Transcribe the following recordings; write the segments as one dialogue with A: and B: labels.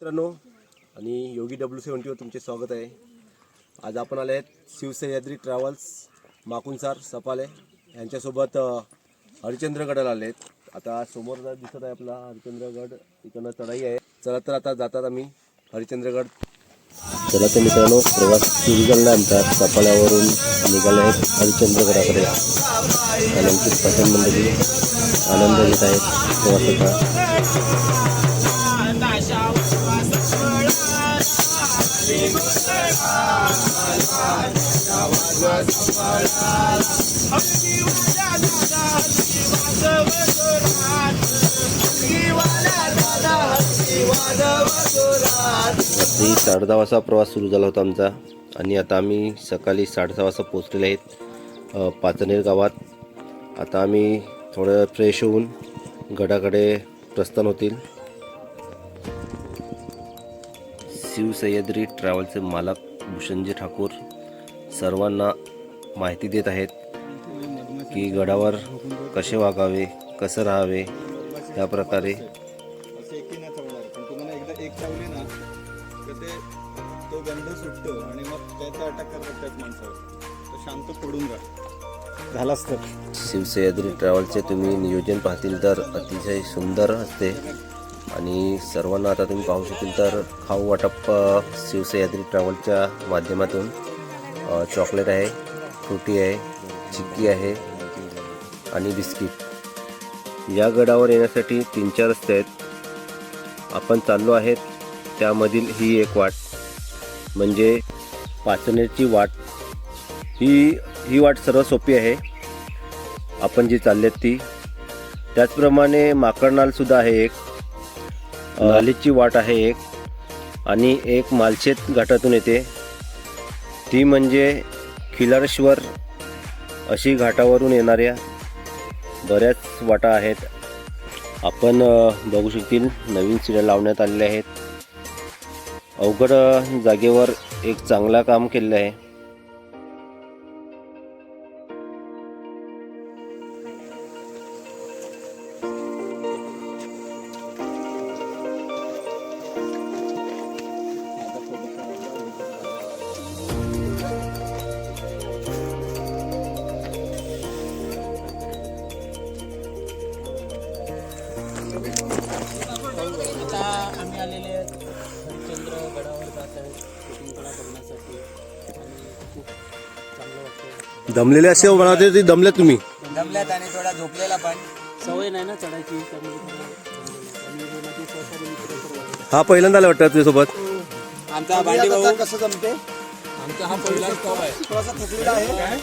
A: मित्रांनो आणि योगी डब्ल्यू सेवन्टीवर तुमचे स्वागत आहे. आज आपण आले आहेत शिवसह्याद्री ट्रॅव्हल्स माकुंसार सपाले. यांच्यासोबत हरिचंद्रगडाला आले आहेत. आता समोर दिसत आहे आपला हरिचंद्रगड इकडनं चढाई आहे. चला तर आता जातात आम्ही हरिश्चंद्रगड. चला तर मित्रांनो प्रवास सुरू झाला आमचा सपाल्यावरून निघाले आहेत हरिचंद्रगडाकडे आणि आमची मंडळी आनंद घेत आहेत प्रवासाचा. रात्री साडेदहा वाजता प्रवास सुरू झाला होता आमचा. आणि आता आम्ही सकाळी साडेसहा वाजता पोचलेले आहेत पाचनेर गावात. आता आम्ही थोडं फ्रेश होऊन गडाकडे प्रस्थान होतील. शिवसह्याद्री ट्रॅव्हलचे मालक भूषणजी ठाकूर सर्वांना माहिती देत आहेत की गडावर कसे वागावे कसं राहावे त्या प्रकारे
B: ते गंध सुटतो आणि मग त्याचा अटॅक करतात त्याच माणसावर तर शांत पडून राहा झालाच तर.
A: शिवसह्याद्री ट्रॅव्हलचे तुम्ही नियोजन पाहतील तर अतिशय सुंदर असते. आणि सर्वांना आता तुम्ही पाहू शकेल तर खाऊ वाटप शिवसह्याद्री ट्रॅव्हलच्या माध्यमातून चॉकलेट आहे फ्रुटी आहे चिक्की आहे आणि बिस्किट. या गडावर येण्यासाठी तीन चार रस्ते आहेत. आपण चाललो आहेत त्यामधील ही एक वाट. म्हणजे पाचण्याची वाट. ही ही वाट सर्व सोपी आहे. आपण जी चाललेत ती. त्याचप्रमाणे माकडनालसुद्धा आहे एक. नालीची वाट आहे एक आणि एक मालशेत घाटातून येते. ती म्हणजे खिलारेश्वर अशी घाटावरून येणाऱ्या बऱ्याच वाटा आहेत. आपण बघू शकतील नवीन सिड्या लावण्यात आलेल्या आहेत. अवघड जागेवर एक चांगला काम केलेलं आहे. दमलेले असे वाटते ते दमले तुम्ही.
C: दमल्यात आणि थोडा झोपलेला पण. सवय नाही ना चढायची हे.
A: हा पहिल्यांदा आला वाटतं तुझ्यासोबत?
C: आमचा भांडी भाऊ.
B: कसं जमते
C: आमचा हा पहिला स्टॉप आहे.
B: थोडासा थकलेला आहे.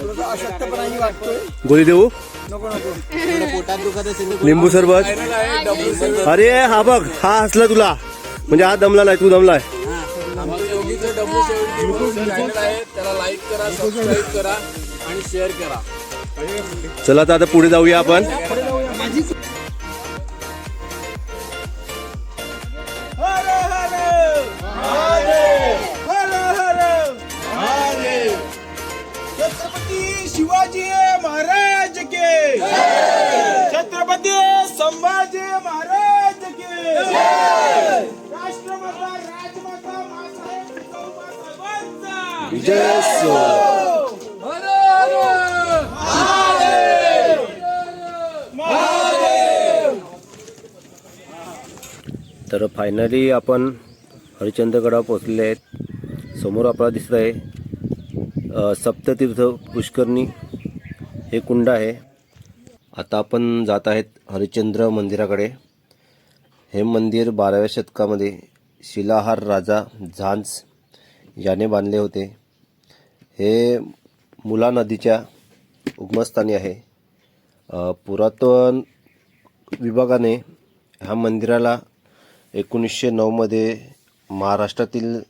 B: थोडासा अशक्तपणाही वाटतोय.
A: गोळी देऊ?
B: नको नको.
C: थोडं पोटात दुखत असेल तर
A: लिंबू सरबत. अरे हा बघ हा हसला तुला. म्हणजे हा दमला नाही तू दमलाय.
C: योगीचं डब्ल्यू सेव्हन्टी चॅनल आहे त्याला लाईक करा सबस्क्राईब करा आणि शेअर करा.
A: चला तर आता पुढे जाऊया आपण. तर फायनली आपण हरिश्चंद्रगडावर पोचलेले आहेत. समोर आपल्याला दिसत आहे सप्ततीर्थ पुष्करणी. हे कुंड आहे. आता आपण जात आहेत हरिश्चंद्र मंदिराकडे. हे मंदिर बाराव्या शतकामध्ये शिलाहार राजा झांज याने बांधले होते. हे मुला नदीच्या उगमस्थानी आहे. पुरातन विभागाने ह्या मंदिराला एकोणीसशे नऊमध्ये महाराष्ट्रातील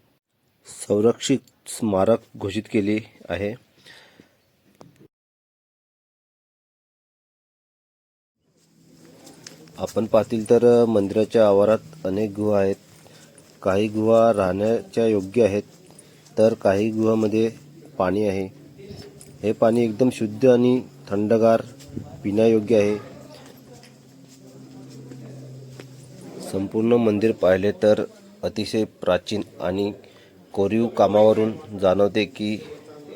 A: संरक्षित स्मारक घोषित केले आहे. आपण पाहतील तर मंदिराच्या आवारात अनेक गुहा आहेत. काही गुहा राहण्याच्या योग्य आहेत तर काही गुहामध्ये पाणी आहे. हे पाणी एकदम शुद्ध आणि थंडगार पिण्यायोग्य आहे. संपूर्ण मंदिर पाहिले तर अतिशय प्राचीन आणि कोरीव कामावरून जाणवते की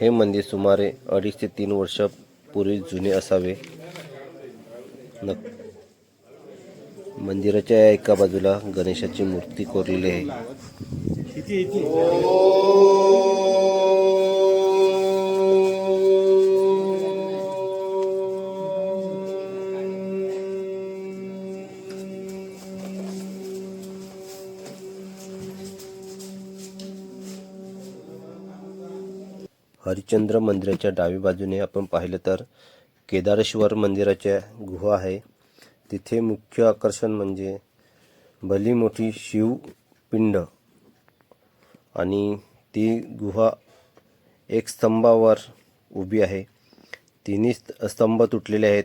A: हे मंदिर सुमारे अडीच ते तीन वर्षापूर्वी जुने असावे. न मंदिराच्या एका बाजूला गणेशाची मूर्ती कोरलेली आहे. हरिश्चंद्र मंदिराच्या डावी बाजूने आपण पाहिलं तर केदारेश्वर मंदिराच्या गुहा आहे. तिथे मुख्य आकर्षण म्हणजे भली मोठी शिवपिंड आणि ती गुहा एक स्तंभावर उभी आहे. तिन्ही स्त- स्तंभ तुटलेले आहेत.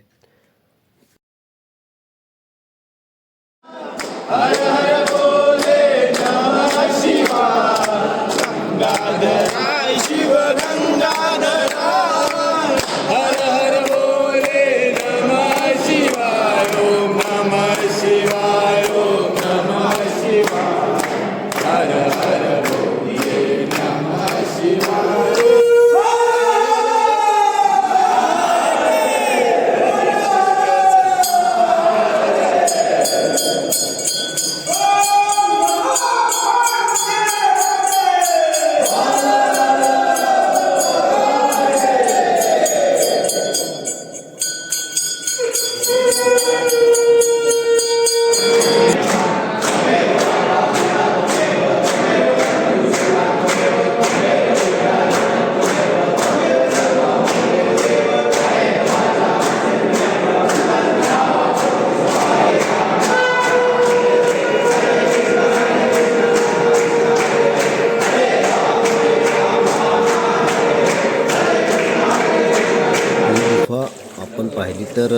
A: तर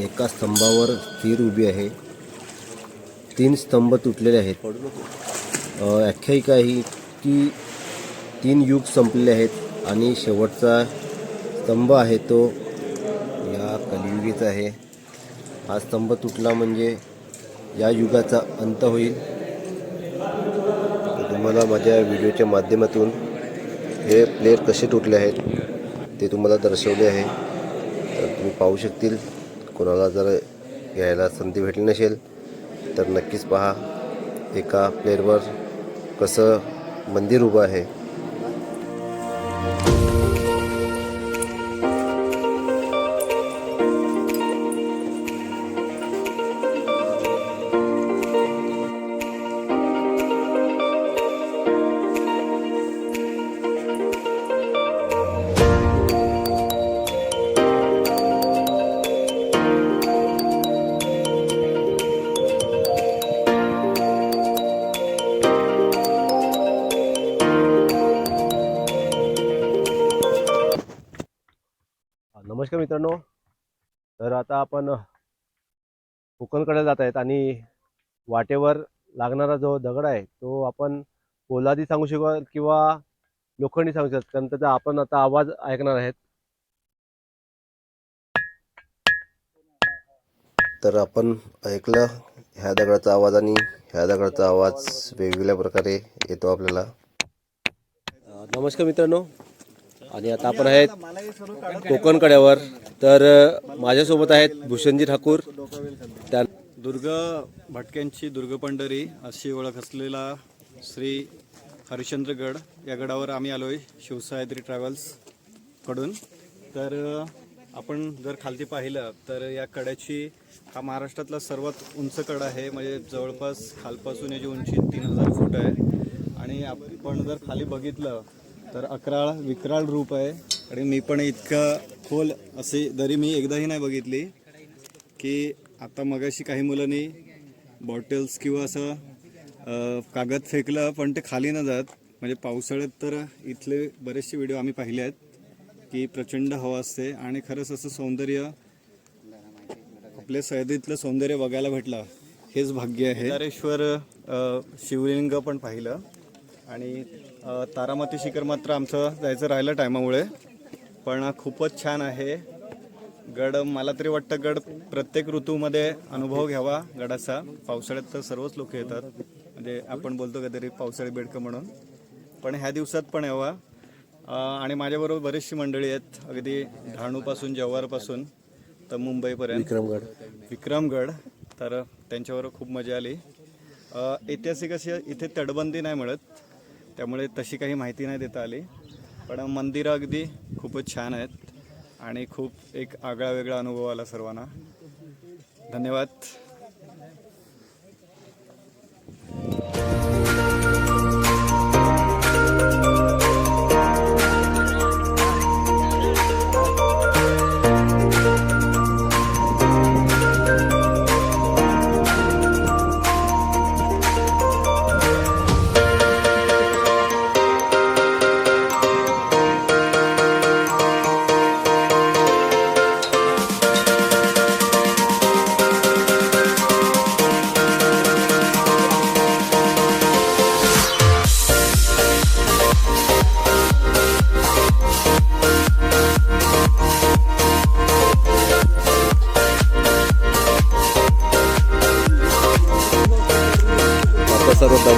A: एका स्तंभावर स्थिर उभी आहे. तीन स्तंभ तुटलेले आहेत. आख्यायिका ही की तीन युग संपलेले आहेत आणि शेवटचा स्तंभ आहे तो या कलियुगीचा आहे. हा स्तंभ तुटला म्हणजे या युगाचा अंत होईल. तुम्हाला माझ्या व्हिडिओच्या माध्यमातून हे प्लेयर कसे तुटले आहेत ते तुम्हाला दर्शवले आहे. तुम्ही पाहू शकतील. कोणाला जर यायला संधी भेटली नसेल तर नक्कीच पहा. एका प्लेअरवर कसं मंदिर उभं आहे. मित्रांनो तर आता आपण कोकणकडे जात आहेत आणि वाटेवर लागणारा जो दगड आहे तो आपण पोलादी सांगू शकू किंवा लोखंडी सांगू शकतो कारण त्याचा आपण आता आवाज ऐकणार आहेत. तर आपण ऐकलं ह्या दगडाचा आवाज आणि ह्या दगडाचा आवाज वेगवेगळ्या प्रकारे येतो आपल्याला. नमस्कार मित्रांनो. आणि आता आपण आहेत कोकण कड्यावर तर माझ्यासोबत आहेत भूषणजी ठाकूर. त्या
B: दुर्ग भटक्यांची दुर्ग पंढरी अशी ओळख असलेला श्री हरिश्चंद्रगड. या गडावर आम्ही आलोय शिवसह्याद्री ट्रॅव्हल्सकडून. तर आपण जर खालती पाहिलं तर या कड्याची हा महाराष्ट्रातला सर्वात उंच कडा आहे. म्हणजे जवळपास खालपासून याची उंची तीन हजार फूट आहे. आणि आपण जर खाली बघितलं तर अकराळ विक्राळ रूप आहे. आणि मी पण इतकं खोल असे जरी मी एकदाही नाही बघितली की आता मगाशी काही मुलांनी बॉटल्स किंवा असं कागद फेकलं पण ते खाली न जात. म्हणजे पावसाळ्यात तर इथले बरेचसे व्हिडिओ आम्ही पाहिले आहेत की प्रचंड हवा असते. आणि खरंच असं सौंदर्य आपल्या सह्याद्रीतलं सौंदर्य बघायला भेटलं. हेच भाग्य आहे. हरेश्वर शिवलिंग पण पाहिलं. आणि तारामाती शिखर मात्र आमचं जायचं राहिलं टायमामुळे. पण खूपच छान आहे. गड मला तरी वाटतं गड प्रत्येक ऋतूमध्ये अनुभव घ्यावा गडाचा. पावसाळ्यात तर सर्वच लोक येतात. म्हणजे आपण बोलतो कधीतरी पावसाळी बेडकं म्हणून. पण ह्या दिवसात पण यावा. आणि माझ्याबरोबर बरीचशी मंडळी आहेत. अगदी डहाणूपासून जव्हारपासून तर मुंबईपर्यंत.
A: विक्रमगड.
B: विक्रमगड. तर त्यांच्यावर खूप मजा आली. ऐतिहासिक अशी इथे तटबंदी नाही मिळत. त्यामुळे तशी काही माहिती नाही देता आली. पण मंदिरं अगदी खूपच छान आहेत आणि खूप एक आगळा वेगळा अनुभव आला सर्वांना. धन्यवाद.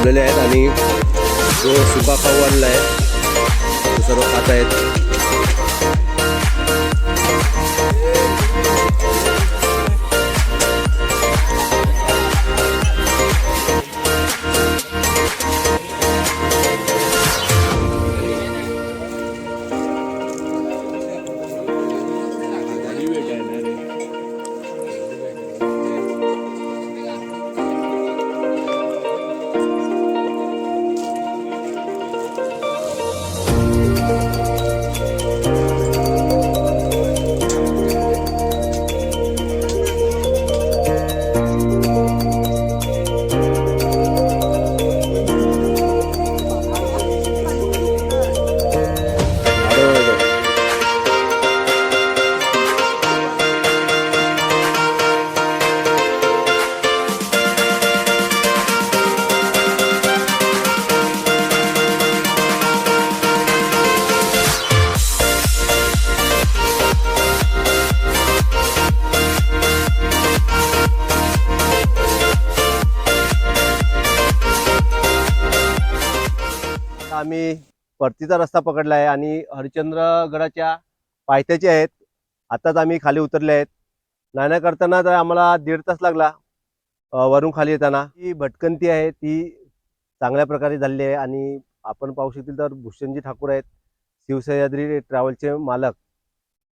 A: आता आहेत आणि जो सुका खाऊ आणला आहे तो सर्व खात आहेत आम्ही परतीचा रस्ता पकडला आहे आणि हरिश्चंद्रगडाच्या पायथ्याचे आहेत. आत्ताच आम्ही खाली उतरले आहेत. नाण्या करताना तर आम्हाला दीड तास लागला वरून खाली येताना. ही भटकंती आहे ती चांगल्या प्रकारे झालेली आहे आणि आपण पाहू शकतील तर भूषणजी ठाकूर आहेत शिवसह्याद्री ट्रॅव्हलचे मालक.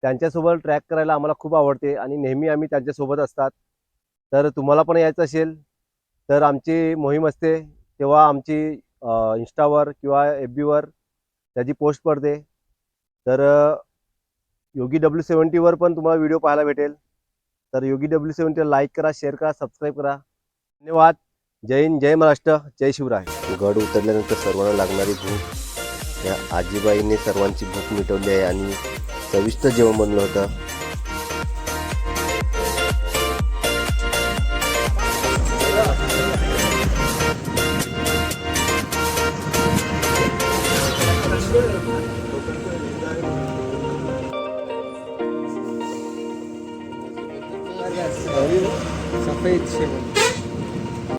A: त्यांच्यासोबत ट्रॅक करायला आम्हाला खूप आवडते आणि नेहमी आम्ही त्यांच्यासोबत असतात. तर तुम्हाला पण यायचं असेल तर आमची मोहीम असते. तेव्हा आमची इंस्टावर किंवा एफ बीवर त्याची पोस्ट पडते. तर योगी डब्ल्यू सेवन्टीवर पण तुम्हाला व्हिडिओ पाहायला भेटेल. तर योगी डब्ल्यू सेवन्टीला लाईक करा शेअर करा सबस्क्राईब करा. धन्यवाद. जय हिंद जय महाराष्ट्र जय शिवराय. गड उतरल्यानंतर सर्वांना लागणारी भूक. या आजीबाईने सर्वांची भूक मिटवली आहे आणि चविष्ट जेवण बनलं होतं.